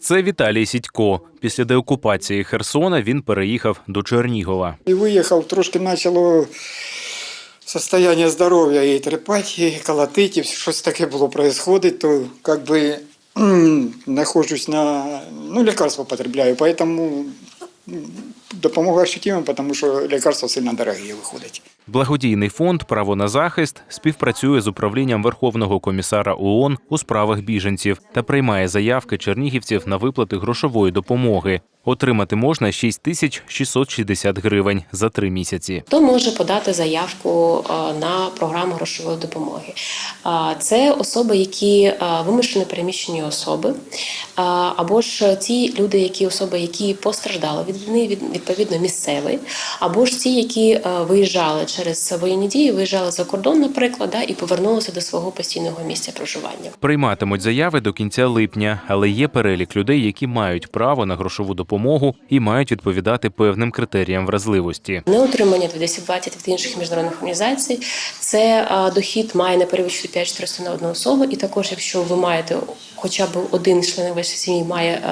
Це Віталій Сідько. Після деокупації Херсона він переїхав до Чернігова. И выехал, трошки начало состояние здоров'я і трепать, і колотить, і щось таке було происходить, то как бы м, нахожусь на, ну, лекарства потребляю, поэтому м, допомога ощутима, тому що лекарства сильно дорогі виходять. Благодійний фонд Право на захист співпрацює з управлінням Верховного комісара ООН у справах біженців та приймає заявки чернігівців на виплати грошової допомоги. Отримати можна 6660 гривень за три місяці. Хто може подати заявку е, на програму грошової допомоги? Е, Це особи, які е, вимушено переміщені особи, або ж ті люди, які особи, які постраждали від війни, від відповідно місцеві, або ж ті, які виїжджали через воєнні дії, виїжджали за кордон, наприклад, да, і повернулися до свого постійного місця проживання. Прийматимуть заяви до кінця липня, але є перелік людей, які мають право на грошову допомогу і мають відповідати певним критеріям вразливості. Неотримання від 1020 від інших міжнародних організацій це дохід має не перевищити 5 400 на одну особу. І також, якщо ви маєте хоча б один член вашої сім'ї має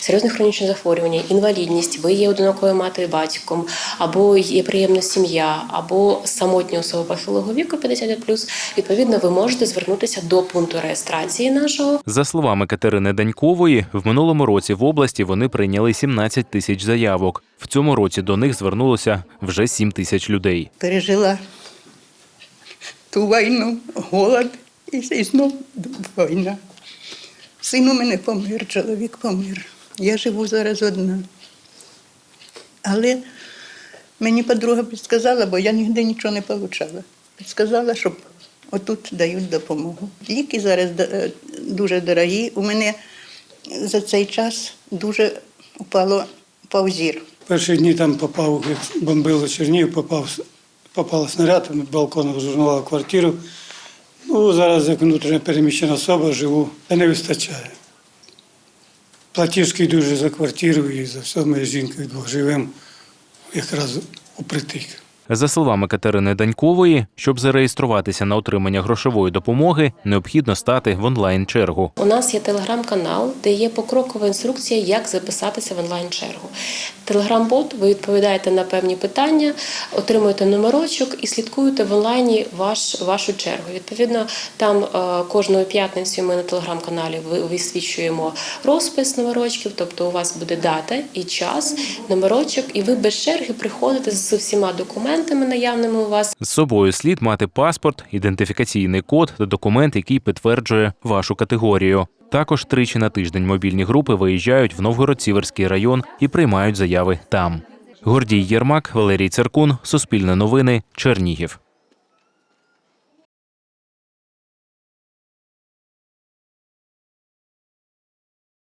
серйозне хронічне захворювання, інвалідність, ви є одинокою матері батьком, або є приємна сім'я, або самотня особа похилого віку 50+, відповідно, ви можете звернутися до пункту реєстрації нашого За словами Катерини Данькової, в минулому році в області вони прийняли 17 тисяч заявок. В цьому році до них звернулося вже 7 тисяч людей. пережила ту війну, голод і, і знов війна. Син у мене помер, чоловік помер. Я живу зараз одна. Але мені подруга підсказала, бо я ніде нічого не отримала. Підсказала, що отут дають допомогу. Ліки зараз е, дуже дорогі. У мене за цей час дуже упало паузір. Перші дні там попав, як бомбило Чернігів, попав, попав снаряд, з балкону розжурнував квартиру. Ну, зараз як внутрішньо переміщена особа живу, та не вистачає. Платіжки дуже за квартиру і за все. Ми з жінкою двох живемо якраз упритик. За словами Катерини Данькової, щоб зареєструватися на отримання грошової допомоги, необхідно стати в онлайн-чергу. У нас є телеграм-канал, де є покрокова інструкція, як записатися в онлайн-чергу. Телеграм-бот, ви відповідаєте на певні питання, отримуєте номерочок і слідкуєте в онлайні ваш, вашу чергу. Відповідно, там е, кожної п'ятниці ми на телеграм-каналі висвічуємо розпис номерочків, тобто у вас буде дата і час, номерочок, і ви без черги приходите з всіма документами наявними у вас. З собою слід мати паспорт, ідентифікаційний код та документ, який підтверджує вашу категорію. Також тричі на тиждень мобільні групи виїжджають в Новгород-Сіверський район і приймають заяви там. Гордій Єрмак, Валерій Церкун, Суспільне новини, Чернігів.